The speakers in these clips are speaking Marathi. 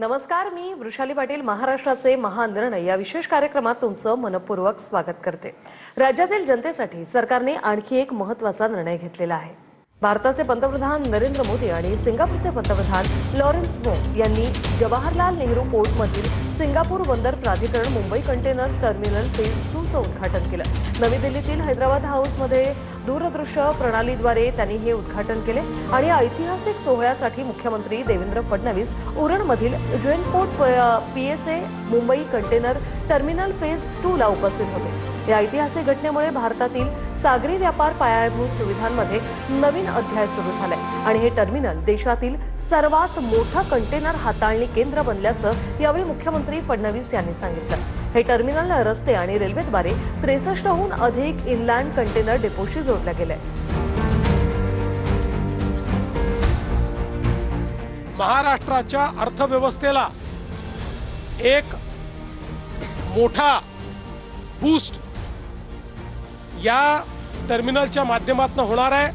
नमस्कार मी वृषाली पाटील महाराष्ट्राचे महानिर्णय. या विशेष कार्यक्रमात तुमचं मनपूर्वक स्वागत करते. राज्यातील जनतेसाठी सरकारने आणखी एक महत्त्वाचा निर्णय घेतलेला आहे. भारताचे पंतप्रधान नरेंद्र मोदी आणि सिंगापूरचे पंतप्रधान लॉरेन्स मोक यांनी जवाहरलाल नेहरू पोर्टमधील सिंगापूर बंदर प्राधिकरण मुंबई कंटेनर टर्मिनल फेज टूचं उद्घाटन केलं. नवी दिल्लीतील हैदराबाद हाऊसमध्ये दूरदृश्य प्रणालीद्वारे त्यांनी हे उद्घाटन केले आणि या ऐतिहासिक सोहळ्यासाठी मुख्यमंत्री देवेंद्र फडणवीस उरणमधील जैनपोर्ट PSA Mumbai container terminal phase two ला उपस्थित होते. या ऐतिहासिक घटनेमुळे भारतातील सागरी व्यापार पायाभूत सुविधांमध्ये नवीन अध्याय सुरू झालाय आणि हे टर्मिनल देशातील सर्वात मोठं कंटेनर हाताळणी केंद्र बनल्याचं यावेळी मुख्यमंत्री फडणवीस यांनी सांगितलं. हे टर्मिनल रस्ते आणि रेल्वेद्वारे त्रेसष्टहून अधिक इनलँड कंटेनर डेपोशी जोडलं गेलंय. महाराष्ट्राच्या अर्थव्यवस्थेला एक मोठा बूस्ट या टर्मिनलच्या माध्यमातून होणार आहे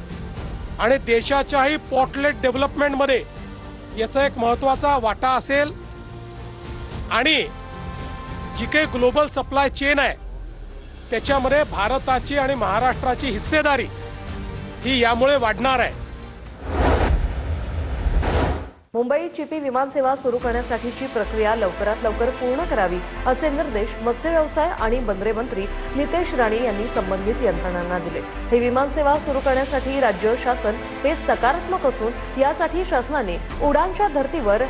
आणि देशाच्याही पॉटलेट डेव्हलपमेंटमध्ये याचा एक महत्त्वाचा वाटा असेल. आणि जी काही ग्लोबल सप्लाय चेन आहे त्याच्यामध्ये भारताची आणि महाराष्ट्राची हिस्सेदारी ही यामुळे वाढणार आहे. मुंबई चिपी विमानसेवा सुरू करण्यासाठीची प्रक्रिया लवकरात लवकर पूर्ण करावी असे निर्देश मत्स्य व्यवसाय आणि बंदरे मंत्री नितेश राणे यांनी संबंधित यंत्रणांना दिले. हे विमानसेवा सुरू करण्यासाठी राज्य शासन हे सकारात्मक असून यासाठी शासनाने उडानच्या धर्तीवर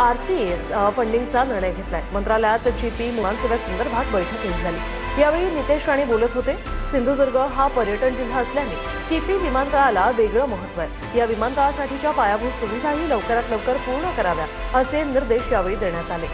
आर सी एस फंडिंगचा निर्णय घेतलाय. मंत्रालयात चिपी विमानसेवेसंदर्भात बैठकही झाली. यावेळी नितेश राणे बोलत होते सिंधुदुर्ग हा पर्यटन जिल्हा असल्याने चिपी विमानतळाला वेगळं महत्त्व आहे. या विमानतळासाठीच्या पायाभूत सुविधाही लवकरात लवकर पूर्ण कराव्या असे निर्देश यावेळी देण्यात आले.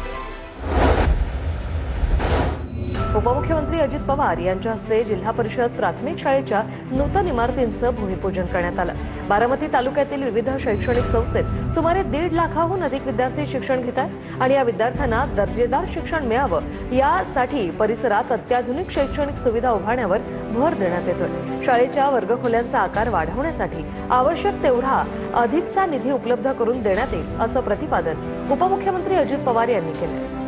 उपमुख्यमंत्री अजित पवार यांच्या हस्ते जिल्हा परिषद प्राथमिक शाळेच्या नूतन इमारतींचं भूमिपूजन करण्यात आलं. बारामती तालुक्यातील विविध शैक्षणिक संस्थेत सुमारे दीड लाखाहून अधिक विद्यार्थी शिक्षण घेत आहेत आणि या विद्यार्थ्यांना दर्जेदार शिक्षण मिळावं यासाठी परिसरात अत्याधुनिक शैक्षणिक सुविधा उभारण्यावर भर देण्यात येतोय. शाळेच्या वर्गखोल्यांचा आकार वाढवण्यासाठी आवश्यक तेवढा अधिकचा निधी उपलब्ध करून देण्यात येईल असं प्रतिपादन उपमुख्यमंत्री अजित पवार यांनी केलं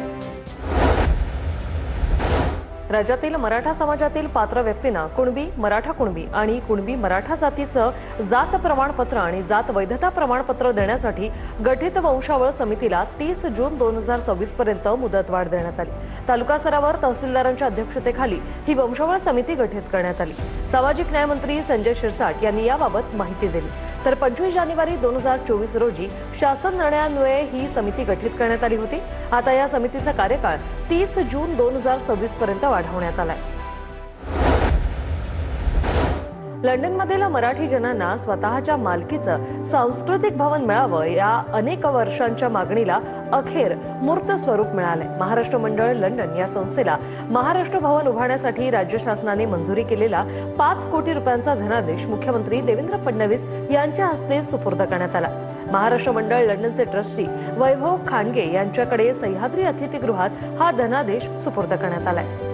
राज्यातील मराठा समाजातील पात्र व्यक्तींना कुणबी मराठा कुणबी आणि कुणबी मराठा जातीचं जात प्रमाणपत्र आणि जात वैधता प्रमाणपत्र देण्यासाठी गठित वंशावळ समितीला तीस जून दोन हजार सव्वीस पर्यंत मुदतवाढ देण्यात आली. तालुका स्तरावर तहसीलदारांच्या अध्यक्षतेखाली ही वंशावळ समिती गठीत करण्यात आली. सामाजिक न्यायमंत्री संजय शिरसाट यांनी याबाबत माहिती दिली. तर पंचवीस जानेवारी दोन हजार चोवीस रोजी शासन निर्णयान्वये ही समिती गठीत करण्यात आली होती. आता या समितीचा कार्यकाळ तीस जून दोन हजार सव्वीस पर्यंत वाढवण्यात आलाय. लंडनमधील मराठी जनांना स्वतःच्या मालकीचं सांस्कृतिक भवन मिळावं या अनेक वर्षांच्या मागणीला अखेर मूर्त स्वरूप मिळालंय. महाराष्ट्र मंडळ लंडन या संस्थेला महाराष्ट्र भवन उभारण्यासाठी राज्य शासनाने मंजुरी केलेला पाच कोटी रुपयांचा धनादेश मुख्यमंत्री देवेंद्र फडणवीस यांच्या हस्ते सुपूर्द करण्यात आला. महाराष्ट्र मंडळ लंडनचे ट्रस्टी वैभव खांडगे यांच्याकडे सह्याद्री अतिथीगृहात हा धनादेश सुपूर्द करण्यात आलाय.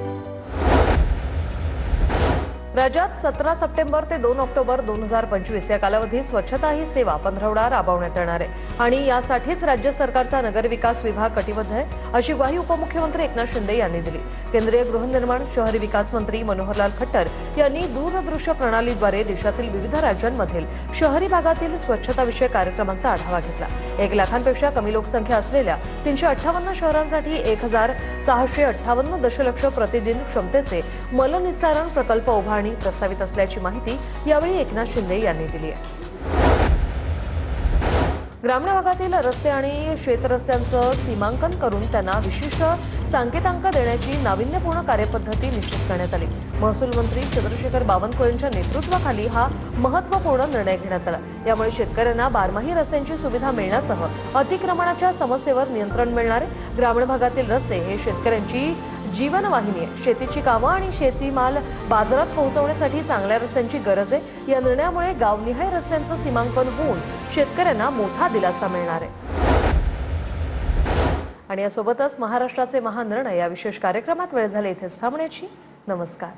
राज्यात सतरा सप्टेंबर ते दोन ऑक्टोबर दोन हजार पंचवीस या कालावधीत स्वच्छता ही सेवा पंधरवडा राबवण्यात येणार आहे. आणि यासाठीच राज्य सरकारचा नगरविकास विभाग कटिबद्ध आहे अशी ग्वाही उपमुख्यमंत्री एकनाथ शिंदे यांनी दिली. केंद्रीय गृहनिर्माण शहरी विकास मंत्री मनोहरलाल खट्टर यांनी दूरदृश्य प्रणालीद्वारे देशातील विविध राज्यांमधील शहरी भागातील स्वच्छताविषयक कार्यक्रमांचा आढावा घेतला. एक लाखांपेक्षा कमी लोकसंख्या असलेल्या तीनशे अठ्ठावन्न शहरांसाठी एक हजार सहाशे अठ्ठावन्न दशलक्ष प्रतिदिन क्षमतेचे मलनिस्सारण प्रकल्प उभारणी प्रस्तावित असल्याची माहिती यावेळी एकनाथ शिंदे यांनी दिली आहे. ग्रामीण भागातील रस्ते आणि शेतरस्त्यांचं सीमांकन करून त्यांना विशिष्ट सांकेतांक देण्याची नाविन्यपूर्ण कार्यपद्धती निश्चित करण्यात आली. महसूल मंत्री चंद्रशेखर बावनकुळेंच्या नेतृत्वाखाली हा महत्त्वपूर्ण निर्णय घेण्यात आला. यामुळे शेतकऱ्यांना बारमाही रस्त्यांची सुविधा मिळण्यासह अतिक्रमणाच्या समस्येवर नियंत्रण मिळणारे ग्रामीण भागातील रस्ते हे शेतकऱ्यांची जीवनवाहिनी आहे शेतीची कामं आणि शेतीमाल बाजारात पोहोचवण्यासाठी चांगल्या रस्त्यांची गरज आहे. या निर्णयामुळे गावनिहाय रस्त्यांचं सीमांकन होऊन शेतकऱ्यांना मोठा दिलासा मिळणार आहे. आणि यासोबतच महाराष्ट्राचे महानिर्णय या विशेष कार्यक्रमात वेळ झाले. इथेच थांबण्याची. नमस्कार.